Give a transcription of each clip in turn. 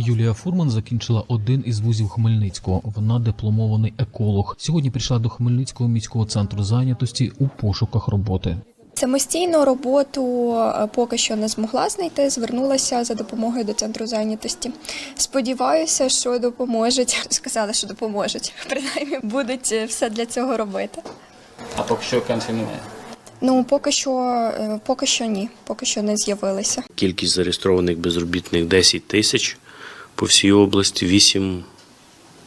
Юлія Фурман закінчила один із вузів Хмельницького. Вона дипломований еколог. Сьогодні прийшла до Хмельницького міського центру зайнятості у пошуках роботи. Самостійну роботу е, поки що не змогла знайти. Звернулася за допомогою до центру зайнятості. Сподіваюся, що допоможуть. Сказали, що допоможуть. Принаймні будуть е, все для цього робити. А поки що вакансій немає. Ну поки що, е, поки що ні, поки що не з'явилися. Кількість зареєстрованих безробітних 10 тисяч по всій області, 8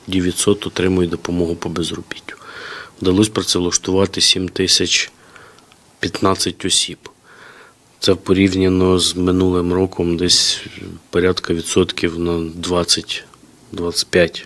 900 отримують допомогу по безробіттю. Вдалося працевлаштувати 7 тисяч 15 осіб. Це порівняно з минулим роком десь порядка відсотків на 20-25,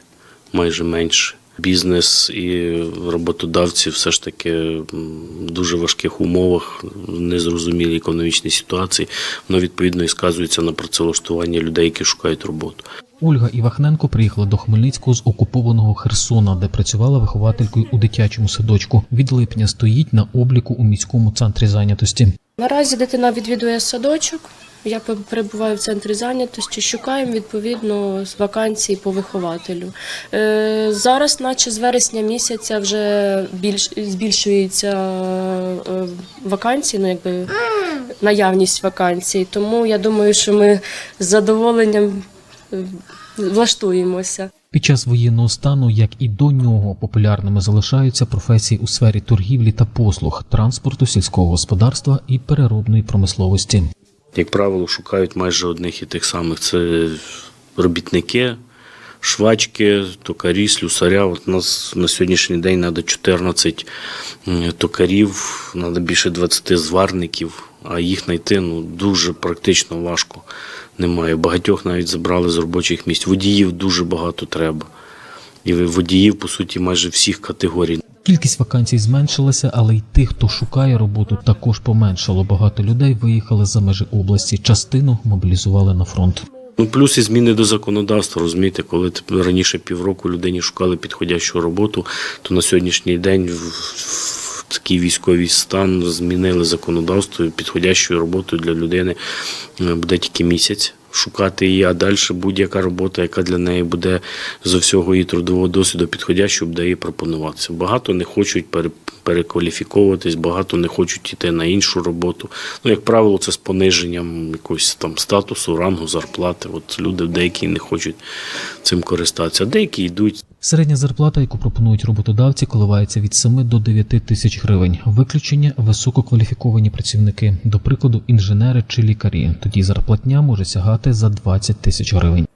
майже менше. Бізнес і роботодавці все ж таки в дуже важких умовах, в незрозумілій економічній ситуації, воно відповідно і сказується на працевлаштування людей, які шукають роботу. Ольга Івахненко приїхала до Хмельницького з окупованого Херсона, де працювала вихователькою у дитячому садочку. Від липня стоїть на обліку у міському центрі зайнятості. Наразі дитина відвідує садочок. Я перебуваю в центрі зайнятості, шукаємо відповідно з вакансій по вихователю. Е, зараз, наче з вересня місяця, вже більш збільшується е, вакансії, ну якби наявність вакансій. Тому я думаю, що ми з задоволенням е, влаштуємося. Під час воєнного стану, як і до нього, популярними залишаються професії у сфері торгівлі та послуг, транспорту, сільського господарства і переробної промисловості. Як правило, шукають майже одних і тих самих: це робітники, швачки, токарі, слюсаря. От нас на сьогоднішній день треба 14 токарів, треба більше 20 зварників, а їх знайти ну, дуже практично важко. Немає. Багатьох навіть забрали з робочих місць. Водіїв дуже багато треба. І водіїв, по суті, майже всіх категорій. Кількість вакансій зменшилася, але й тих, хто шукає роботу, також поменшало. Багато людей виїхали за межі області. Частину мобілізували на фронт. Ну, плюс і зміни до законодавства, розумієте, коли раніше півроку людині шукали підходящу роботу, то на сьогоднішній день в, такий військовий стан змінили законодавство підходящою роботою для людини е, буде тільки місяць. Шукати її, а далі будь-яка робота, яка для неї буде з всього її трудового досвіду підходящою, буде їй пропонуватися. Багато не хочуть пере- перекваліфіковуватись, багато не хочуть йти на іншу роботу. Ну, як правило, це з пониженням якогось там статусу, рангу, зарплати. От люди деякі не хочуть цим користатися, деякі йдуть. Середня зарплата, яку пропонують роботодавці, коливається від 7 до 9 тисяч гривень. Виключення висококваліфіковані працівники, до прикладу, інженери чи лікарі. Тоді зарплатня може сягати за 20 тисяч гривень.